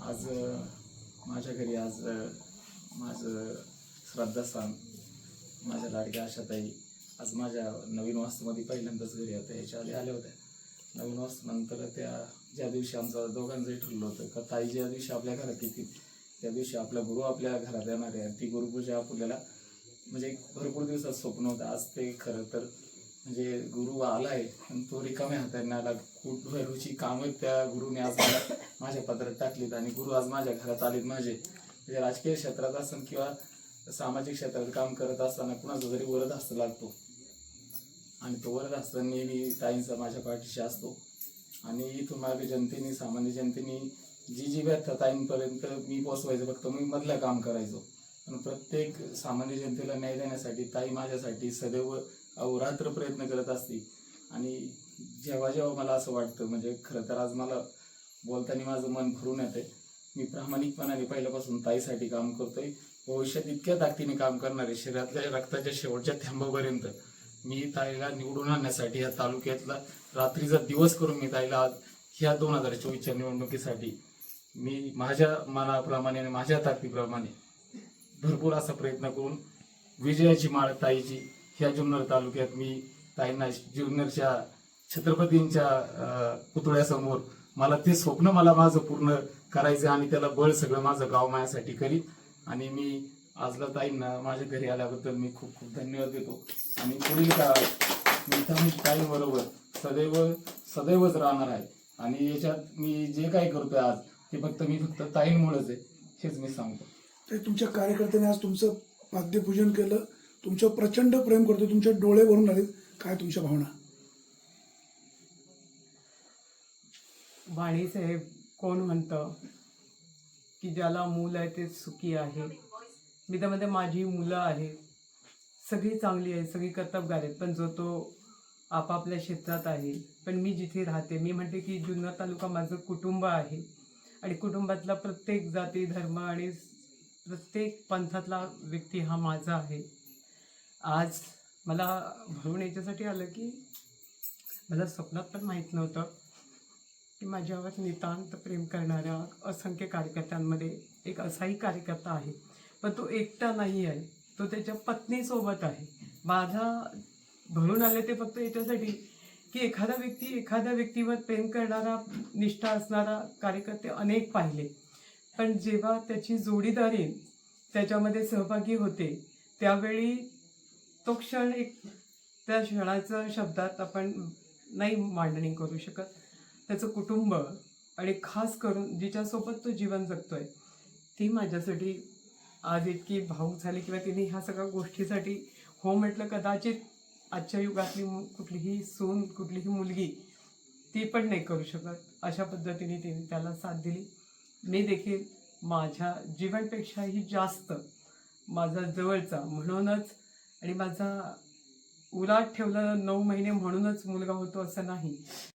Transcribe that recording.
आज माझ्या घरी आज माझं श्रद्धास्थान माझ्या लाडक्या आशाताई आज माझ्या नवीन वास्तूमध्ये पहिल्यांदाच घरी होत्या. याच्या आधी आल्या होत्या. नवीन वास्तूनंतर त्या ज्या दिवशी आमचं दोघांचंही ठरलं होतं का ताई ज्या दिवशी आपल्या घरात येतील त्या दिवशी आपला गुरु आपल्या घरात येणार आहे. आणि ती गुरुपूजा आपल्याला म्हणजे एक भरपूर दिवसात स्वप्न होतं. आज ते खरं तर म्हणजे गुरु आलाय आणि तो रिकाम्या हाताने आला. खूप भरूची कामं त्या गुरुने आज मला माझ्या पत्रात टाकलीत आणि गुरु आज माझ्या घरात आलेत माझे. म्हणजे राजकीय क्षेत्रात असन किंवा सामाजिक क्षेत्रात काम करत असताना कुणाचा जरी वरद हस्त लागतो. आणि तो वरद हस्त नेहमी ताईंचा माझ्या पाठीशी असतो. आणि इथून मागे जनतेने सामान्य जनतेने जी जी व्यथा ताईंपर्यंत मी पोचवायचं फक्त मी मधलं काम करायचो. पण प्रत्येक सामान्य जनतेला न्याय देण्यासाठी ताई माझ्यासाठी सदैव अहोरात्र प्रयत्न करत असते. आणि जेव्हा जेव्हा मला असं वाटतं म्हणजे खरं तर आज मला बोलताना माझं मन भरून येते मी प्रामाणिकपणाने पहिल्यापासून ताईसाठी काम करतोय. भविष्यात इतक्या ताकदीने काम करणार आहे शरीरातल्या रक्ताच्या शेवटच्या थेंबापर्यंत मी ताईला निवडून आणण्यासाठी या तालुक्यातला रात्रीचा दिवस करून मी ताईला आज ह्या दोन हजार चोवीसच्या निवडणुकीसाठी मी माझ्या मनाप्रमाणे आणि माझ्या ताकदीप्रमाणे भरपूर असा प्रयत्न करून विजयाची माळ ताईची ह्या जुन्नर तालुक्यात मी ताईंना जुन्नरच्या छत्रपतींच्या पुतळ्यासमोर मला ते स्वप्न मला माझं पूर्ण करायचं आणि त्याला बळ सगळं माझं गाव माझ्यासाठी करीत आणि मी आजला ताईंना माझ्या घरी आल्याबद्दल मी खूप खूप धन्यवाद देतो. आणि पुढील काळात मी ताई ताईंबरोबर सदैव सदैवच राहणार आहे. आणि याच्यात मी जे काही करतोय आज ते फक्त मी फक्त ताईंमुळेच आहे हेच मी सांगतो. तुमच्या कार्यकर्त्याने आज तुमचं पाद्यपूजन केलं. तुमचं प्रचंड प्रेम करतो तुमचे डोळे भरून आले काय तुमच्या भावना? साहेब कोण म्हणतं की ज्याला मूल आहे ते सुखी आहे? मी त्यामध्ये माझी मुलं आहेत सगळी चांगली आहे सगळी कर्तबगार आहेत पण जो तो आपापल्या क्षेत्रात आहे पण मी जिथे राहते मी म्हणते की जुन्नर तालुका माझं कुटुंब आहे. आणि कुटुंबातला प्रत्येक जाती धर्म आणि प्रत्येक पंथातला व्यक्ती हा माझा आहे. आज मला भरून याच्यासाठी आलं की मला स्वप्नात पण माहीत नव्हतं की माझ्यावर नितांत प्रेम करणाऱ्या असंख्य कार्यकर्त्यांमध्ये एक असाही कार्यकर्ता आहे. पण तो एकटा नाही आहे. तो त्याच्या पत्नीसोबत आहे. माझा भरून आले ते फक्त याच्यासाठी की एखादा व्यक्ती एखाद्या व्यक्तीवर प्रेम करणारा निष्ठा असणारा कार्यकर्ते अनेक पाहिले. पण जेव्हा त्याची जोडीदारी त्याच्यामध्ये सहभागी होते त्यावेळी तो क्षण एक त्या क्षणाचं शब्दात आपण नाही मांडणी करू शकत. त्याचं कुटुंब आणि खास करून जिच्यासोबत तो जीवन जगतोय ती माझ्यासाठी आज इतकी भाऊक झाली किंवा तिने ह्या सगळ्या गोष्टीसाठी हो म्हटलं कदाचित आजच्या युगातली मु- कुठलीही सून कुठलीही मुलगी ती पण नाही करू शकत. अशा पद्धतीने तिने त्याला साथ दिली. मी देखील माझ्या जीवनपेक्षाही जास्त माझा जवळचा म्हणूनच आणि माझा उलाट ठेवलं नऊ महिने म्हणूनच मुलगा होतो असं नाही.